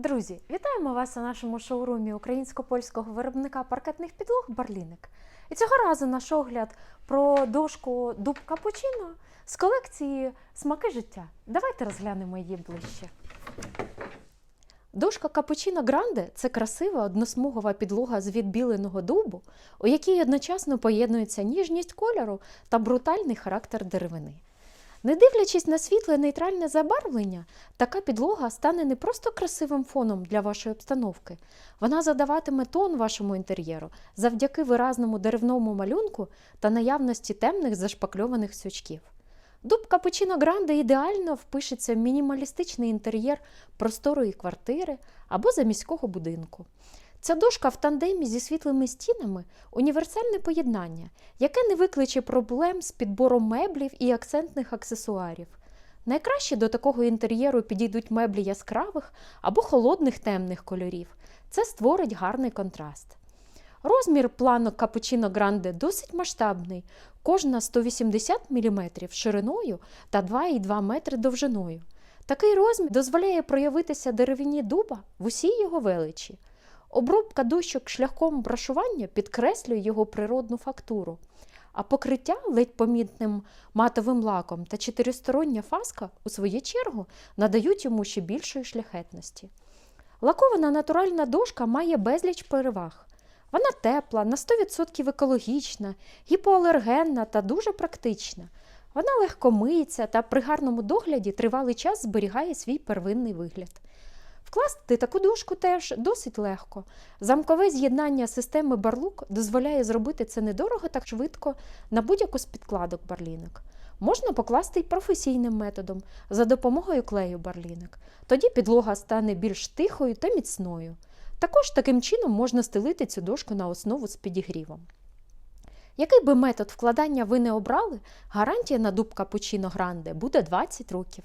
Друзі, вітаємо вас у нашому шоурумі українсько-польського виробника паркетних підлог Барліник. І цього разу наш огляд про дошку дуб капучино з колекції Смаки життя. Давайте розглянемо її ближче. Дошка капучино Гранде це красива односмугова підлога з відбіленого дубу, у якій одночасно поєднується ніжність кольору та брутальний характер деревини. Не дивлячись на світле нейтральне забарвлення, така підлога стане не просто красивим фоном для вашої обстановки, вона задаватиме тон вашому інтер'єру завдяки виразному деревному малюнку та наявності темних зашпакльованих сучків. Дуб Капучино Гранде ідеально впишеться в мінімалістичний інтер'єр просторої квартири або заміського будинку. Ця дошка в тандемі зі світлими стінами універсальне поєднання, яке не викличе проблем з підбором меблів і акцентних аксесуарів. Найкраще до такого інтер'єру підійдуть меблі яскравих або холодних темних кольорів. Це створить гарний контраст. Розмір планок Cappuccino Grande досить масштабний, кожна 180 мм шириною та 2,2 метри довжиною. Такий розмір дозволяє проявитися деревині дуба в усій його величі. Обробка дощок шляхом брашування підкреслює його природну фактуру, а покриття ледь помітним матовим лаком та чотиристороння фаска, у свою чергу, надають йому ще більшої шляхетності. Лакована натуральна дошка має безліч переваг. Вона тепла, на 100% екологічна, гіпоалергенна та дуже практична. Вона легко миється та при гарному догляді тривалий час зберігає свій первинний вигляд. Вкласти таку дошку теж досить легко. Замкове з'єднання системи барлук дозволяє зробити це недорого так швидко на будь-яку з підкладок барлінок. Можна покласти й професійним методом за допомогою клею барлінок. Тоді підлога стане більш тихою та міцною. Також таким чином можна стелити цю дошку на основу з підігрівом. Який би метод вкладання ви не обрали, гарантія на дуб Капучино Гранде буде 20 років.